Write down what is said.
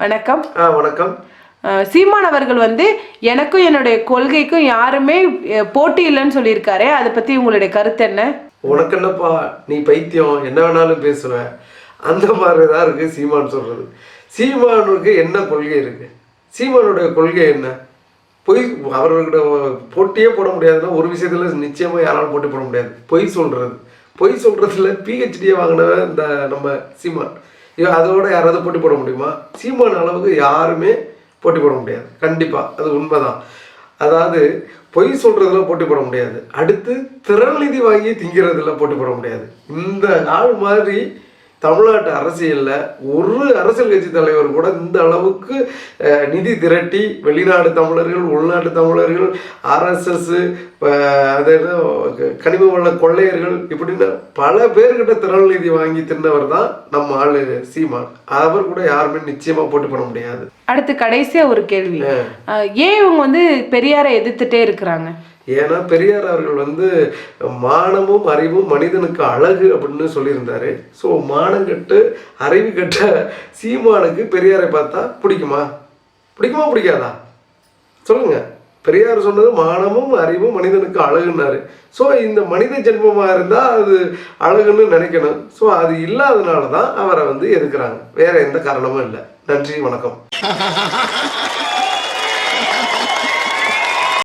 வணக்கம். வணக்கம். சீமான் அவர்கள் வந்து எனக்கும் என்னுடைய கொள்கைக்கும் யாருமே போட்டி இல்லைன்னு சொல்லியிருக்காரு அதை பத்தி உங்களுடைய கருத்து என்ன? உனக்கு என்னப்பா நீ பைத்தியம் என்ன வேணாலும் பேசுவ. அந்த மாதிரி தான் இருக்கு சீமான் சொல்றது. சீமானுக்கு என்ன கொள்கை இருக்கு? சீமானுடைய கொள்கை என்ன? பொய் அவர்களோட போட்டியே போட முடியாதுன்னா ஒரு விஷயத்துல நிச்சயமா யாராலும் போட்டி போட முடியாது. பொய் சொல்றது. பொய் சொல்றதுல பிஹெச்டியை வாங்கினவன் இந்த நம்ம சீமான். அதோட யாராவது போட்டி போட முடியுமா? சீமான அளவுக்கு யாருமே போட்டி போட முடியாது. கண்டிப்பாக அது உண்மைதான். அதாவது பொய் சொல்கிறதுல போட்டி போட முடியாது. அடுத்து திறன் நிதி வாங்கி திங்கிறதுல போட்டி போட முடியாது. இந்த ஆள் மாதிரி தமிழ்நாட்டு அரசியல்ல ஒரு அரசியல் கட்சி தலைவர் கூட இந்த அளவுக்கு நிதி திரட்டி வெளிநாடு தமிழர்கள் உள்நாட்டு தமிழர்கள் ஆர்எஸ்எஸ் அது கனிம வள கொள்ளையர்கள் இப்படின்னு பல பேர்கிட்ட திரள் நிதி வாங்கி தின்னவர் தான் நம்ம ஆளு சீமான். அவர் கூட யாருமே நிச்சயமா போட்டி போட முடியாது. அடுத்து கடைசியா ஒரு கேள்வி. ஏன் இவங்க வந்து பெரியாரை எதிர்த்துட்டே இருக்கிறாங்க? ஏன்னா பெரியார் அவர்கள் வந்து மானமும் அறிவும் மனிதனுக்கு அழகு அப்படின்னு சொல்லியிருந்தாரு. ஸோ மானம் கட்டு அறிவு கட்ட சீமானுக்கு பெரியாரை பார்த்தா பிடிக்குமா? பிடிக்குமா பிடிக்காதா? சொல்லுங்க. பெரியார் சொன்னது மானமும் அறிவும் மனிதனுக்கு அழகுன்னாரு. ஸோ இந்த மனித ஜென்மமாக இருந்தால் அது அழகுன்னு நினைக்கணும். ஸோ அது இல்லாதனால தான் அவரை வந்து எதுக்குறாங்க. வேற எந்த காரணமும் இல்லை. நன்றி வணக்கம்.